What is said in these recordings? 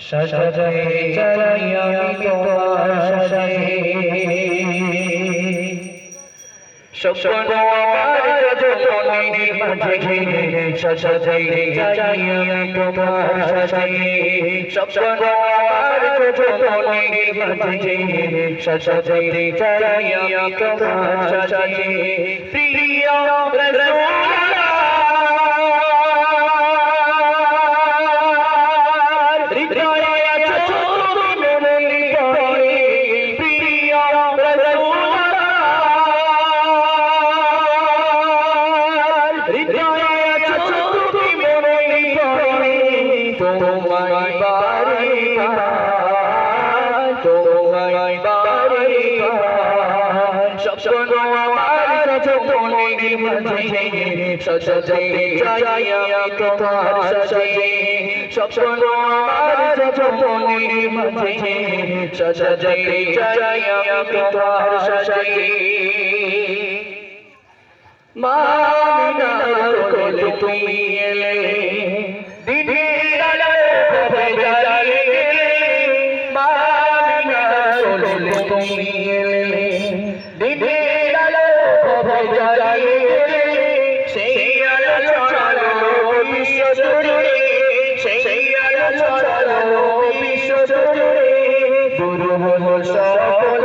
সাজাতে চাই আমি তোমার সাজে স্বপ্ন আমার যতনের মাঝে সাজাতে চাই আমি তোমার সাজে স্বপ্ন আমার যতনের মাঝে সাজে প্রিয় সাজাতে চাই আমি তোমার সাজে স্বপ্ন আমার যতনের মাঝে সাজাতে চাই আমি তোমার সাজে মামিনার কোলে তুমি এলে গেলে মামিনার কোলে গেলে সেই আলো ছড়ালো বিশ্ব জুড়ে সেই দূর হলো সকল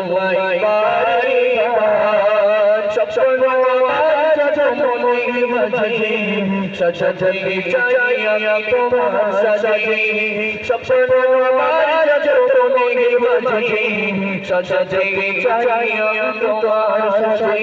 সাজাতে চাই আমি তোমার সাজে স্বপ্ন আজ মনের মাঝে সাজাতে চাই আমি তোমার সাজে